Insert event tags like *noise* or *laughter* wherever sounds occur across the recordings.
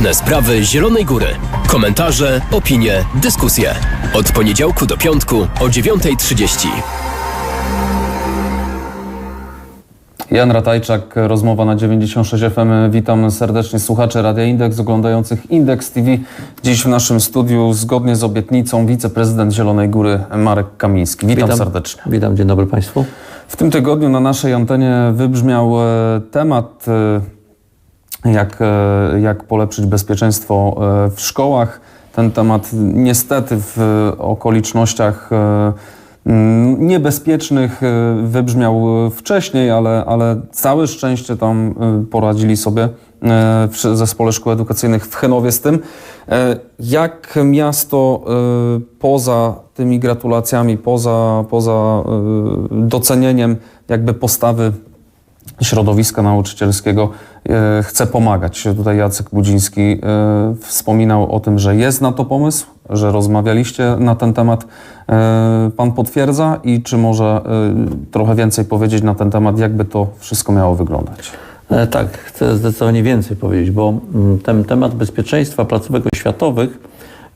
Ważne sprawy Zielonej Góry. Komentarze, opinie, dyskusje. Od poniedziałku do piątku o 9.30. Jan Ratajczak, rozmowa na 96 FM. Witam serdecznie słuchaczy Radia Indeks, oglądających Indeks TV. Dziś w naszym studiu, zgodnie z obietnicą, wiceprezydent Zielonej Góry Marek Kamiński. Witam, serdecznie. Witam, dzień dobry Państwu. W tym tygodniu na naszej antenie wybrzmiał e, temat, e, jak, e, jak polepszyć bezpieczeństwo e, w szkołach. Ten temat niestety w okolicznościach e, mm, niebezpiecznych wybrzmiał wcześniej, ale, ale całe szczęście tam poradzili sobie w Zespole Szkół Edukacyjnych w Chenowie z tym. Jak miasto poza tymi gratulacjami, poza, poza docenieniem jakby postawy środowiska nauczycielskiego e, chce pomagać. Tutaj Jacek Budziński e, wspominał o tym, że jest na to pomysł, że rozmawialiście na ten temat. E, Pan potwierdza i czy może trochę więcej powiedzieć na ten temat, jakby to wszystko miało wyglądać? Tak, chcę zdecydowanie więcej powiedzieć, bo mm, ten temat bezpieczeństwa placówek oświatowych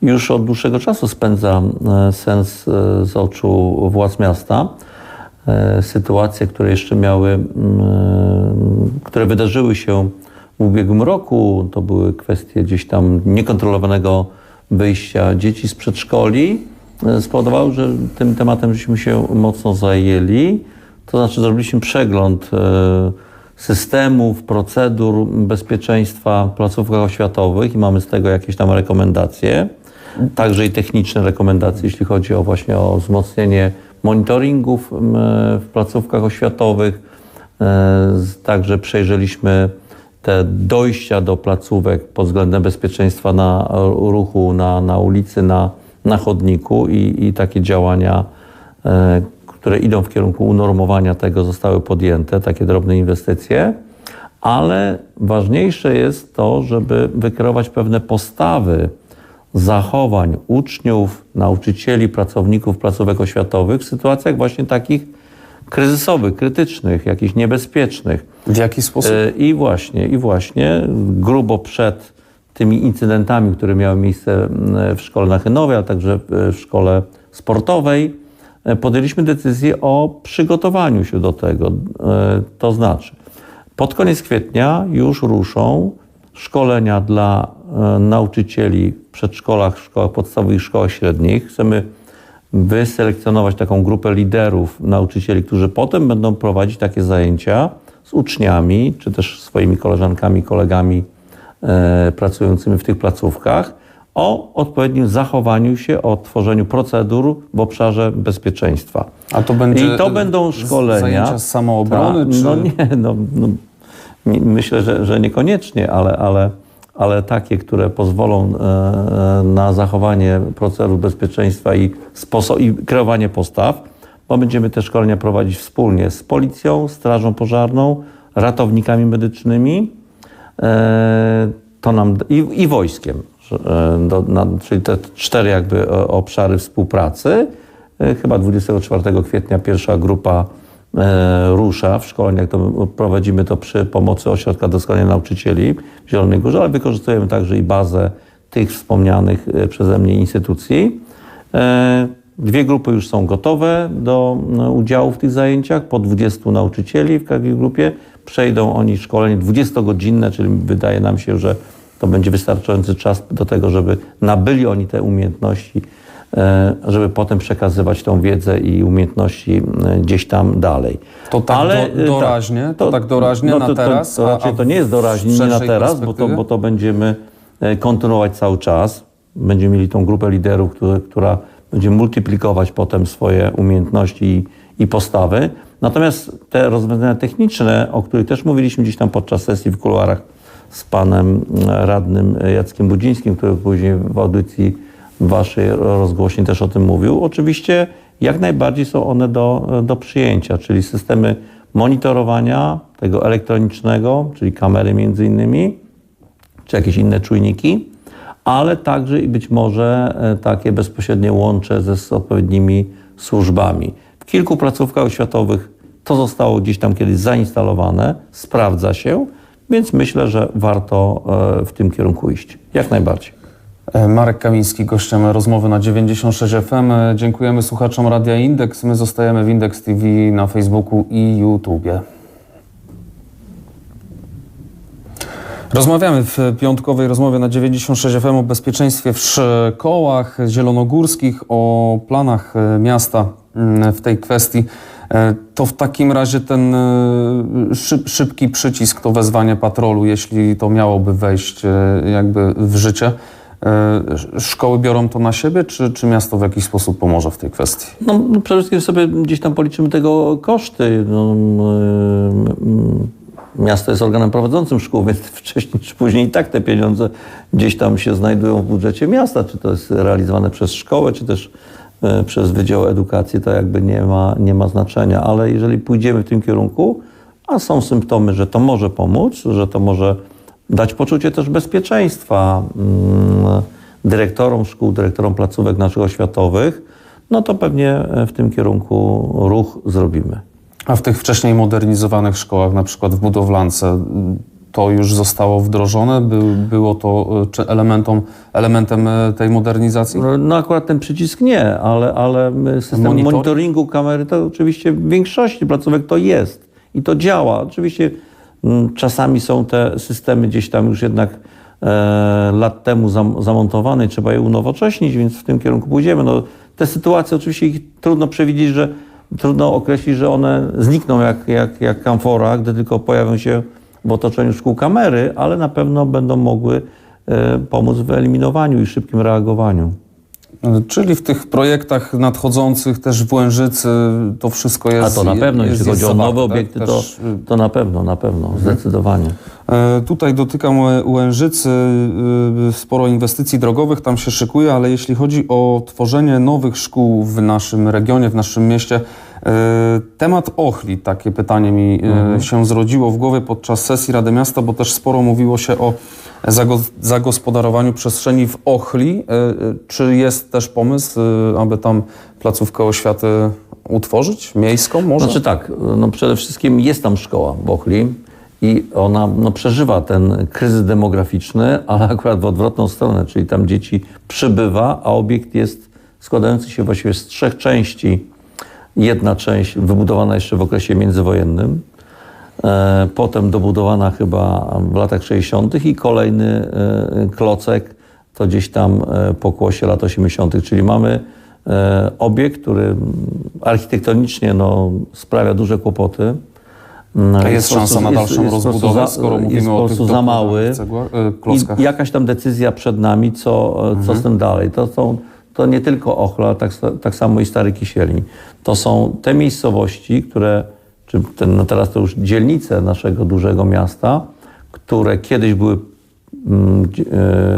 już od dłuższego czasu spędza sens z oczu władz miasta. E, Sytuacje, które jeszcze miały, mm, które wydarzyły się w ubiegłym roku, to były kwestie gdzieś tam niekontrolowanego wyjścia dzieci z przedszkoli, e, spowodowały, że tym tematem żeśmy się mocno zajęli. To znaczy zrobiliśmy przegląd e, systemów, procedur bezpieczeństwa w placówkach oświatowych i mamy z tego jakieś tam rekomendacje, także i techniczne rekomendacje, jeśli chodzi o właśnie o wzmocnienie monitoringów m, w placówkach oświatowych. E, Także przejrzeliśmy te dojścia do placówek pod względem bezpieczeństwa na ruchu na, na ulicy, na, na chodniku i, i takie działania, e, które idą w kierunku unormowania tego, zostały podjęte, takie drobne inwestycje. Ale ważniejsze jest to, żeby wykierować pewne postawy zachowań uczniów, nauczycieli, pracowników placówek oświatowych w sytuacjach właśnie takich kryzysowych, krytycznych, jakichś niebezpiecznych. W jaki sposób? E, I właśnie, i właśnie grubo przed tymi incydentami, które miały miejsce w szkole na Chynowie, a także w szkole sportowej, e, podjęliśmy decyzję o przygotowaniu się do tego. E, To znaczy, pod koniec kwietnia już ruszą szkolenia dla nauczycieli przedszkolach, szkołach podstawowych i szkołach średnich. Chcemy wyselekcjonować taką grupę liderów, nauczycieli, którzy potem będą prowadzić takie zajęcia z uczniami, czy też swoimi koleżankami, kolegami e, pracującymi w tych placówkach o odpowiednim zachowaniu się, o tworzeniu procedur w obszarze bezpieczeństwa. A to będzie I to będą szkolenia. zajęcia z samoobrony, Ta, czy- No nie, no, no, myślę, że, że niekoniecznie, ale, ale, ale takie, które pozwolą e, e, na zachowanie procedur bezpieczeństwa i, i kreowanie postaw, bo będziemy te szkolenia prowadzić wspólnie z policją, strażą pożarną, ratownikami medycznymi, e, to nam, i, i wojskiem, do, na, czyli te cztery jakby obszary współpracy. Chyba 24 kwietnia pierwsza grupa rusza w szkoleniach, to prowadzimy to przy pomocy Ośrodka Doskonalenia Nauczycieli w Zielonej Górze, ale wykorzystujemy także i bazę tych wspomnianych e, przeze mnie instytucji. E, Dwie grupy już są gotowe do udziału w tych zajęciach, po 20 nauczycieli w każdej grupie. Przejdą oni szkolenie 20-godzinne, czyli wydaje nam się, że to będzie wystarczający czas do tego, żeby nabyli oni te umiejętności, e, żeby potem przekazywać tą wiedzę i umiejętności e, gdzieś tam dalej. To tak do- e, doraźnie? To tak doraźnie na to, teraz, To, to raczej a to nie jest doraźnie, nie na teraz, bo to, bo to będziemy e, kontynuować cały czas. Będziemy mieli tą grupę liderów, które, która będzie multiplikować potem swoje umiejętności i, i postawy. Natomiast te rozwiązania techniczne, o których też mówiliśmy gdzieś tam podczas sesji w kuluarach z panem e, radnym Jackiem Budzińskim, który później w audycji waszej rozgłośni też o tym mówił. Oczywiście jak najbardziej są one do, do przyjęcia, czyli systemy monitorowania tego elektronicznego, czyli kamery między innymi, czy jakieś inne czujniki, ale także i być może e, takie bezpośrednie łącze ze z odpowiednimi służbami. W kilku placówkach oświatowych to zostało gdzieś tam kiedyś zainstalowane, sprawdza się. Więc myślę, że warto e, w tym kierunku iść. Jak najbardziej. E, Marek Kamiński, gościem rozmowy na 96 FM. E, Dziękujemy słuchaczom Radia Indeks. My zostajemy w Indeks TV na Facebooku i YouTubie. Rozmawiamy w piątkowej rozmowie na 96 FM o bezpieczeństwie w szkołach zielonogórskich, o planach e, miasta mm, w tej kwestii. To w takim razie ten szyb, szybki przycisk, to wezwanie patrolu, jeśli to miałoby wejść jakby w życie, szkoły biorą to na siebie, czy, czy miasto w jakiś sposób pomoże w tej kwestii? No, przede wszystkim sobie gdzieś tam policzymy tego koszty. No, miasto jest organem prowadzącym szkół, więc *laughs* wcześniej czy później i tak te pieniądze gdzieś tam się znajdują w budżecie miasta. Czy to jest realizowane przez szkołę, czy też e, przez Wydział Edukacji, to jakby nie ma, nie ma znaczenia. Ale jeżeli pójdziemy w tym kierunku, a są symptomy, że to może pomóc, że to może dać poczucie też bezpieczeństwa mm, dyrektorom szkół, dyrektorom placówek naszych oświatowych, no to pewnie e, w tym kierunku ruch zrobimy. A w tych wcześniej modernizowanych szkołach, na przykład w budowlance, to już zostało wdrożone? By, było to e, czy elementem, elementem e, tej modernizacji? No, No akurat ten przycisk nie, ale, ale system Monitoring? monitoringu kamery to oczywiście w większości placówek to jest i to działa. Oczywiście czasami są te systemy gdzieś tam już jednak e, lat temu zam, zamontowane trzeba je unowocześnić, więc w tym kierunku pójdziemy. No, te sytuacje oczywiście ich trudno przewidzieć, że trudno określić, że one znikną jak, jak, jak kamfora, gdy tylko pojawią się w otoczeniu szkół kamery, ale na pewno będą mogły e, pomóc w wyeliminowaniu i szybkim reagowaniu. Czyli w tych projektach nadchodzących też w Łężycy to wszystko A jest to na pewno, jest, jeśli chodzi o nowe tak? obiekty, to, Też, y, to na pewno, na pewno, zdecydowanie. E, Tutaj dotykam Łę- Łężycy, y, sporo inwestycji drogowych tam się szykuje, ale jeśli chodzi o tworzenie nowych szkół w naszym regionie, w naszym mieście, temat Ochli, takie pytanie mi e, się zrodziło w głowie podczas sesji Rady Miasta, bo też sporo mówiło się o zago- zagospodarowaniu przestrzeni w Ochli. E, e, Czy jest też pomysł, e, aby tam placówkę oświaty utworzyć, miejską może? Znaczy tak, no przede wszystkim jest tam szkoła w Ochli i ona no, przeżywa ten kryzys demograficzny, *laughs* ale akurat w odwrotną stronę, czyli tam dzieci przybywa, a obiekt jest składający się właściwie z trzech części. Jedna część wybudowana jeszcze w okresie międzywojennym, e, potem dobudowana chyba w latach 60. i kolejny e, klocek to gdzieś tam e, po kłosie lat 80., czyli mamy obiekt, który architektonicznie no, sprawia duże kłopoty. No, A jest po prostu- szansa na dalszą jest po prostu rozbudowę, za- skoro jest mówimy po o tych prostu za mały. cegła-? I jakaś tam decyzja przed nami, co, co z tym dalej. To, są, to nie tylko Ochla, tak, tak samo i Stary Kisielin. To są te miejscowości, które, czy ten, no teraz to już dzielnice naszego dużego miasta, które kiedyś były mm,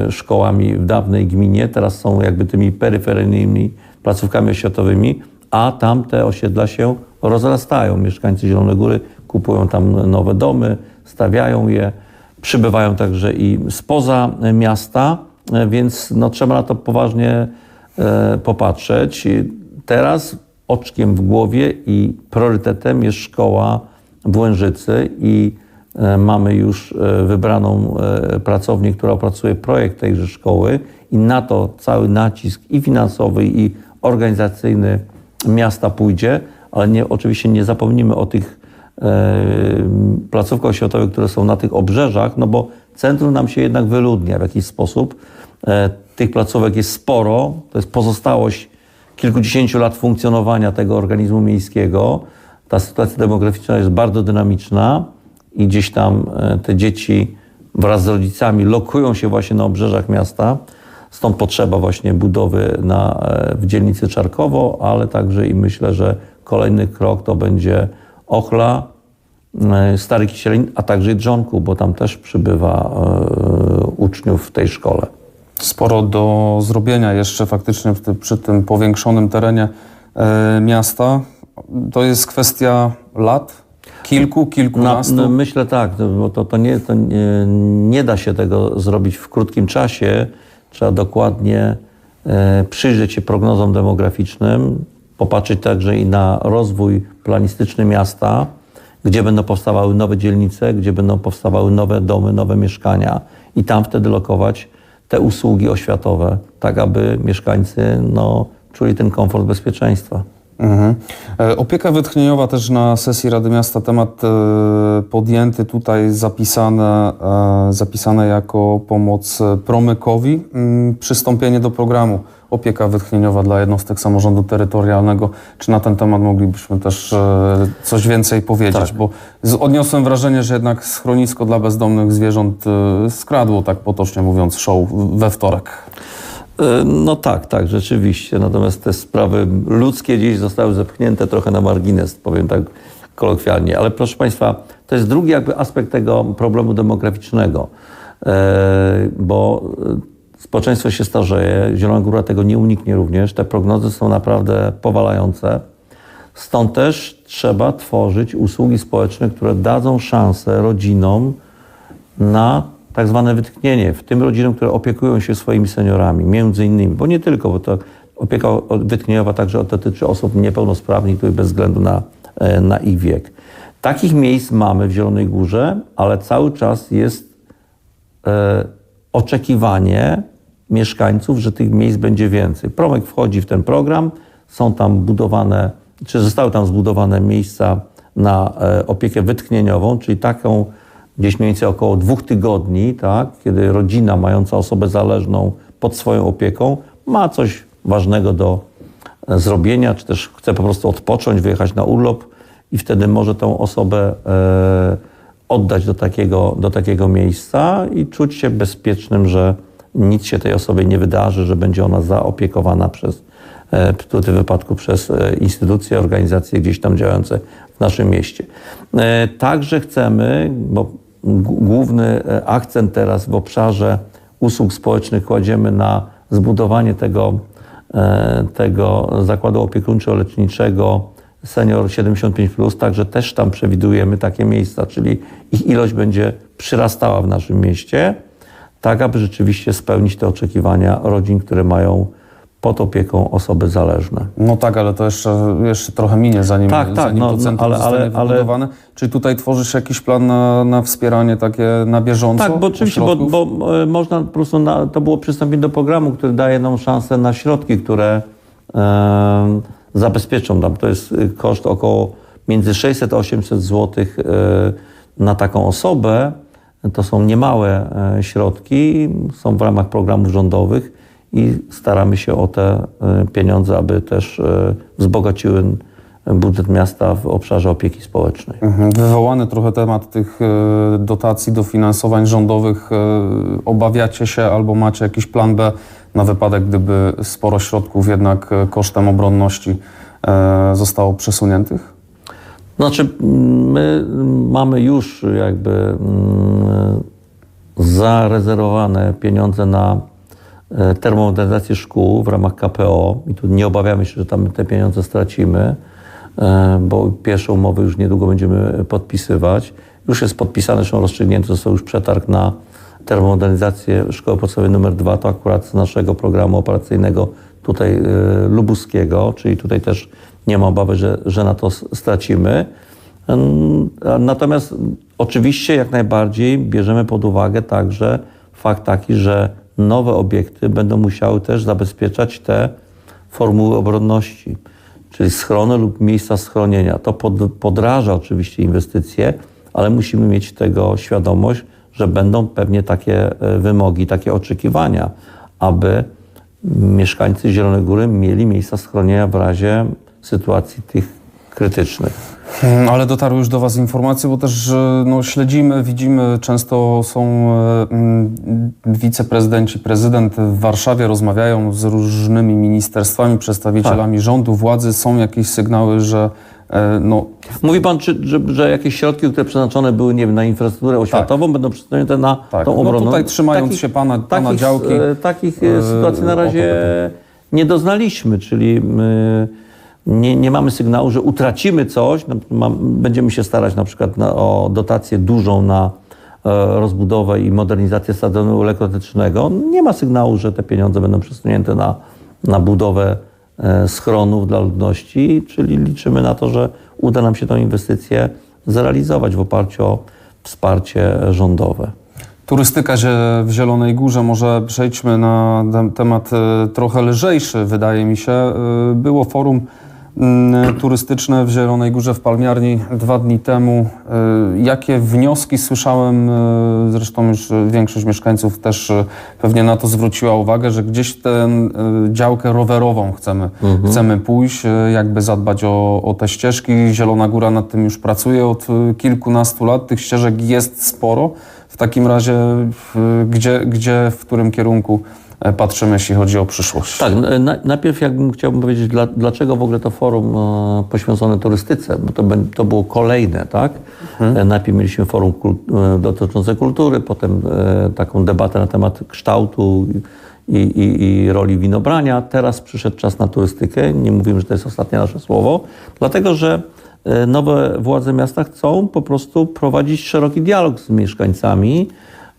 e, szkołami w dawnej gminie, teraz są jakby tymi peryferyjnymi placówkami oświatowymi, a tam te osiedla się rozrastają. Mieszkańcy Zielonej Góry kupują tam nowe domy, stawiają je, przybywają także i spoza miasta, e, więc no, trzeba na to poważnie popatrzeć. I Teraz oczkiem w głowie i priorytetem jest szkoła w Łężycy i e, mamy już e, wybraną e, pracownię, która opracuje projekt tejże szkoły i na to cały nacisk i finansowy i organizacyjny miasta pójdzie, ale nie, oczywiście nie zapomnimy o tych e, placówkach oświatowych, które są na tych obrzeżach, no bo centrum nam się jednak wyludnia w jakiś sposób. Tych placówek jest sporo, to jest pozostałość kilkudziesięciu lat funkcjonowania tego organizmu miejskiego. Ta sytuacja demograficzna jest bardzo dynamiczna i gdzieś tam e, te dzieci wraz z rodzicami lokują się właśnie na obrzeżach miasta. Stąd potrzeba właśnie budowy na, e, w dzielnicy Czarkowo, ale także i myślę, że kolejny krok to będzie Ochla, e, Stary Kisielin, a także i Drzonku, bo tam też przybywa uczniów w tej szkole. Sporo do zrobienia jeszcze faktycznie przy tym powiększonym terenie e, miasta. To jest kwestia lat, kilku, Na, kilkunastu. no, myślę tak, to- bo to, to, nie, to nie, nie da się tego zrobić w krótkim czasie. Trzeba dokładnie e, przyjrzeć się prognozom demograficznym, popatrzeć także i na rozwój planistyczny miasta gdzie będą powstawały nowe dzielnice, gdzie będą powstawały nowe domy, nowe mieszkania i tam wtedy lokować te usługi oświatowe, tak aby mieszkańcy no, czuli ten komfort bezpieczeństwa. Mhm. E, Opieka wytchnieniowa też na sesji Rady Miasta temat e, podjęty tutaj zapisane, e, zapisane jako pomoc promykowi. Mm, Przystąpienie do programu opieka wytchnieniowa dla jednostek samorządu terytorialnego. Czy na ten temat moglibyśmy też e, coś więcej powiedzieć? Tak. Bo odniosłem wrażenie, że jednak schronisko dla bezdomnych zwierząt e, skradło, tak potocznie mówiąc, show we wtorek. E, No tak, tak, rzeczywiście. Natomiast te sprawy ludzkie dziś zostały zepchnięte trochę na margines, powiem tak kolokwialnie. Ale proszę Państwa, to jest drugi jakby aspekt tego problemu demograficznego, bo społeczeństwo się starzeje, Zielona Góra tego nie uniknie również. Te prognozy są naprawdę powalające. Stąd też trzeba tworzyć usługi społeczne, które dadzą szansę rodzinom na tak zwane wytchnienie, w tym rodzinom, które opiekują się swoimi seniorami, między innymi, bo nie tylko, bo to opieka wytchnieniowa także dotyczy osób niepełnosprawnych, tutaj bez względu na, e, na ich wiek. Takich miejsc mamy w Zielonej Górze, ale cały czas jest e, oczekiwanie mieszkańców, że tych miejsc będzie więcej. Promek wchodzi w ten program, są tam budowane, czy zostały tam zbudowane miejsca na e, opiekę wytchnieniową, czyli taką gdzieś mniej więcej około dwóch tygodni, tak, kiedy rodzina mająca osobę zależną pod swoją opieką ma coś ważnego do e, zrobienia, czy też chce po prostu odpocząć, wyjechać na urlop i wtedy może tą osobę e, oddać do takiego, do takiego miejsca i czuć się bezpiecznym, że nic się tej osobie nie wydarzy, że będzie ona zaopiekowana przez, e, w tym wypadku przez e, instytucje, organizacje gdzieś tam działające w naszym mieście. E, Także chcemy, bo główny akcent teraz w obszarze usług społecznych kładziemy na zbudowanie tego, tego zakładu opiekuńczo-leczniczego Senior 75+, także też tam przewidujemy takie miejsca, czyli ich ilość będzie przyrastała w naszym mieście, tak aby rzeczywiście spełnić te oczekiwania rodzin, które mają pod opieką osoby zależne. No tak, ale to jeszcze, jeszcze trochę minie, zanim, Tak, tak, zanim no, to no, centrum ale- zostanie ale- ale- wybudowane. Czyli tutaj tworzysz jakiś plan na, na wspieranie takie na bieżąco? Tak, bo oczywiście, bo, bo e, można po prostu, na, to było przystąpienie do programu, który daje nam szansę na środki, które e, zabezpieczą nam. To jest y, koszt około między 600 a 800 zł e, na taką osobę. To są niemałe e, środki, są w ramach programów rządowych i staramy się o te pieniądze, aby też wzbogaciły budżet miasta w obszarze opieki społecznej. Mhm. Wywołany trochę temat tych dotacji, dofinansowań rządowych. Obawiacie się albo macie jakiś plan B na wypadek, gdyby sporo środków jednak e, kosztem obronności e, zostało przesuniętych? Znaczy, my mamy już jakby mm, zarezerwowane pieniądze na e, termomodernizację szkół w ramach KPO i tu nie obawiamy się, że tam te pieniądze stracimy, bo pierwsze umowy już niedługo będziemy podpisywać. Już jest podpisane, są rozstrzygnięte, został już przetarg na termomodernizację szkoły podstawowej numer 2, to akurat z naszego programu operacyjnego tutaj e, lubuskiego, czyli tutaj też nie ma obawy, że, że na to stracimy. Natomiast oczywiście jak najbardziej bierzemy pod uwagę także fakt taki, że nowe obiekty będą musiały też zabezpieczać te formuły obronności, czyli schrony lub miejsca schronienia. To pod, podraża oczywiście inwestycje, ale musimy mieć tego świadomość, że będą pewnie takie e, wymogi, takie oczekiwania, aby mieszkańcy Zielonej Góry mieli miejsca schronienia w razie sytuacji tych krytycznych. Mm, Ale dotarły już do Was informacje, bo też no, śledzimy, widzimy, często są e, mm, wiceprezydenci, prezydent w Warszawie, rozmawiają z różnymi ministerstwami, przedstawicielami rządu, władzy. Są jakieś sygnały, że no, Mówi pan, czy, że, że jakieś środki, które przeznaczone były nie wiem, na infrastrukturę oświatową, będą przesunięte na Tak. tą No obronną? tutaj trzymając się pana- pana takich, działki, e, Takich e, sytuacji na razie nie doznaliśmy, czyli nie, nie mamy sygnału, że utracimy coś. No, będziemy się starać na przykład na, o dotację dużą na e, rozbudowę i modernizację stadionu lekkoatletycznego. Nie ma sygnału, że te pieniądze będą przesunięte na, na budowę e, schronów dla ludności, czyli liczymy na to, że uda nam się tą inwestycję zrealizować w oparciu o wsparcie rządowe. Turystyka w Zielonej Górze, może przejdźmy na tem- temat e, trochę lżejszy, wydaje mi się. E, Było forum turystyczne w Zielonej Górze w Palmiarni dwa dni temu. E, Jakie wnioski słyszałem, e, zresztą już większość mieszkańców też e, pewnie na to zwróciła uwagę, że gdzieś tę działkę rowerową chcemy, chcemy pójść, jakby zadbać o, o te ścieżki. Zielona Góra nad tym już pracuje od kilkunastu lat, tych ścieżek jest sporo. W takim razie, gdzie, gdzie, w którym kierunku patrzymy, jeśli chodzi o przyszłość? Tak, na, najpierw jakbym chciałbym powiedzieć, dla, dlaczego w ogóle to forum e, poświęcone turystyce, bo to, to było kolejne, tak? E, najpierw mieliśmy forum kul, e, dotyczące kultury, potem e, taką debatę na temat kształtu i, i, i roli winobrania. Teraz przyszedł czas na turystykę. Nie mówimy, że to jest ostatnie nasze słowo, dlatego że e, nowe władze miasta chcą po prostu prowadzić szeroki dialog z mieszkańcami,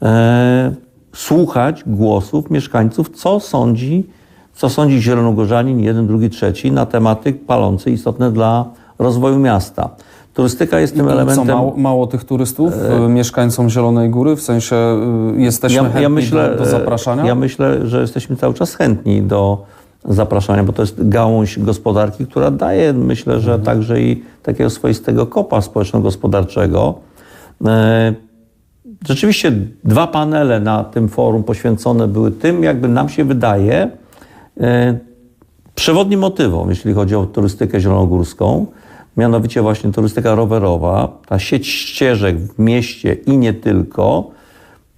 e, słuchać głosów mieszkańców, co sądzi, co sądzi Zielonogórzanin, jeden, drugi, trzeci na tematy palące istotne dla rozwoju miasta. Turystyka jest tym Co, elementem. mało, mało tych turystów e, mieszkańcom Zielonej Góry? W sensie e, jesteśmy chętni do, do zapraszania? Ja myślę, że jesteśmy cały czas chętni do zapraszania, bo to jest gałąź gospodarki, która daje, myślę, Mhm. że także i takiego swoistego kopa społeczno-gospodarczego. E, Rzeczywiście dwa panele na tym forum poświęcone były tym, jakby nam się wydaje, e, przewodnim motywom, jeśli chodzi o turystykę zielonogórską, mianowicie właśnie turystyka rowerowa, ta sieć ścieżek w mieście i nie tylko,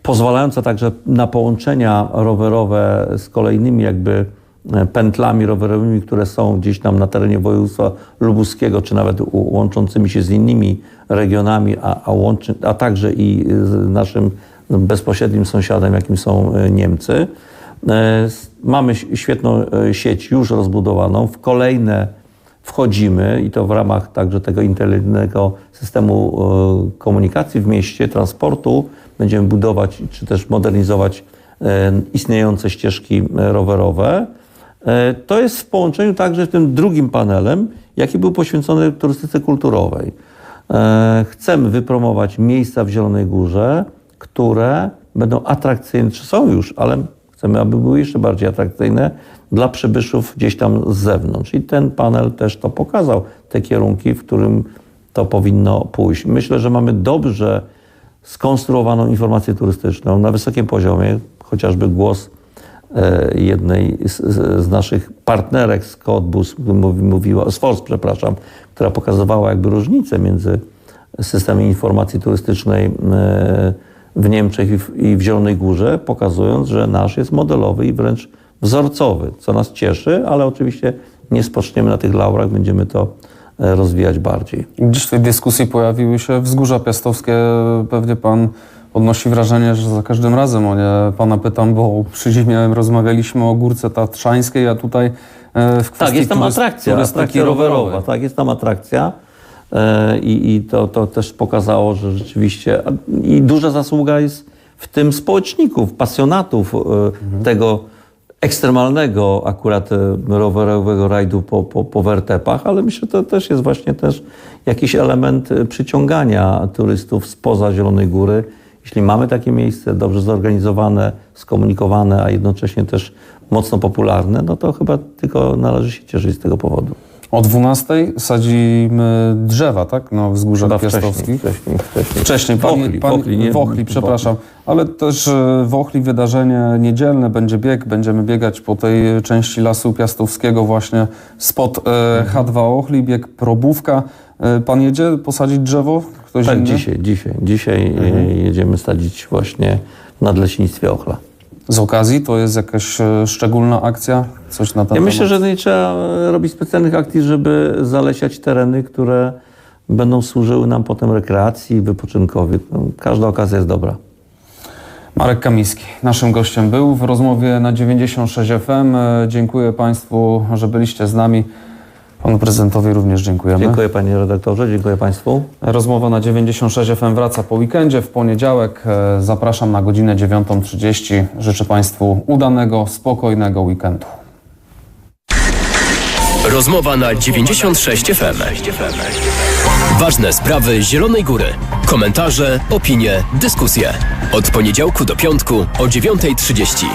pozwalająca także na połączenia rowerowe z kolejnymi jakby pętlami rowerowymi, które są gdzieś tam na terenie województwa lubuskiego, czy nawet łączącymi się z innymi regionami, a, a, łączy, a także i z naszym bezpośrednim sąsiadem, jakim są e, Niemcy. E, Mamy świetną e, sieć już rozbudowaną, w kolejne wchodzimy i to w ramach także tego inteligentnego systemu e, komunikacji w mieście, transportu. Będziemy budować czy też modernizować e, istniejące ścieżki e, rowerowe. E, To jest w połączeniu także tym drugim panelem, jaki był poświęcony turystyce kulturowej. E, Chcemy wypromować miejsca w Zielonej Górze, które będą atrakcyjne, czy są już, ale chcemy, aby były jeszcze bardziej atrakcyjne dla przybyszów gdzieś tam z zewnątrz. I ten panel też to pokazał, te kierunki, w którym to powinno pójść. Myślę, że mamy dobrze skonstruowaną informację turystyczną na wysokim poziomie, chociażby głos jednej z, z, naszych partnerek z Cottbus, mówi, mówiła, z Force, przepraszam, która pokazywała jakby różnicę między systemem informacji turystycznej e, w Niemczech i w, i w Zielonej Górze, pokazując, że nasz jest modelowy i wręcz wzorcowy, co nas cieszy, ale oczywiście nie spoczniemy na tych laurach, będziemy to e, rozwijać bardziej. Dziś w tej dyskusji pojawiły się wzgórza piastowskie. Pewnie pan odnosi wrażenie, że za każdym razem o nie pana pytam, bo przy zimie rozmawialiśmy o Górce Tatrzańskiej, a tutaj e, w kwestii Tak, jest tam atrakcja, atrakcja rowerowej. rowerowa. Tak, jest tam atrakcja i, i to, to też pokazało, że rzeczywiście i duża zasługa jest w tym społeczników, pasjonatów e, tego ekstremalnego akurat e, rowerowego rajdu po, po, po wertepach, ale myślę, że to też jest właśnie też jakiś element przyciągania turystów spoza Zielonej Góry. Jeśli mamy takie miejsce dobrze zorganizowane, skomunikowane, a jednocześnie też mocno popularne, no to chyba tylko należy się cieszyć z tego powodu. O 12 sadzimy drzewa, tak? No, wzgórzach piastowskich. wcześniej, wcześniej, wcześniej. Wcześniej, W pani, Ochli, pani, w Ochli, nie? w Ochli, przepraszam. Ale też e, w Ochli wydarzenie niedzielne, będzie bieg, będziemy biegać po tej części Lasu Piastowskiego właśnie spod e, H2 Ochli, bieg probówka. E, pan jedzie posadzić drzewo? Ktoś Tak, inny? dzisiaj, dzisiaj. Dzisiaj e, jedziemy sadzić właśnie w nadleśnictwie Ochla. Z okazji to jest jakaś e, szczególna akcja? Coś na ten Ja temat? myślę, że nie trzeba robić specjalnych akcji, żeby zalesiać tereny, które będą służyły nam potem rekreacji, wypoczynkowi. No, Każda okazja jest dobra. Marek Kamiński naszym gościem był w rozmowie na 96 FM. Dziękuję Państwu, że byliście z nami. Panu prezydentowi również dziękujemy. Dziękuję panie redaktorze, dziękuję państwu. Rozmowa na 96 FM wraca po weekendzie w poniedziałek. E, Zapraszam na godzinę 9.30. Życzę Państwu udanego, spokojnego weekendu. Rozmowa na 96 FM. Ważne sprawy Zielonej Góry. Komentarze, opinie, dyskusje. Od poniedziałku do piątku o 9.30.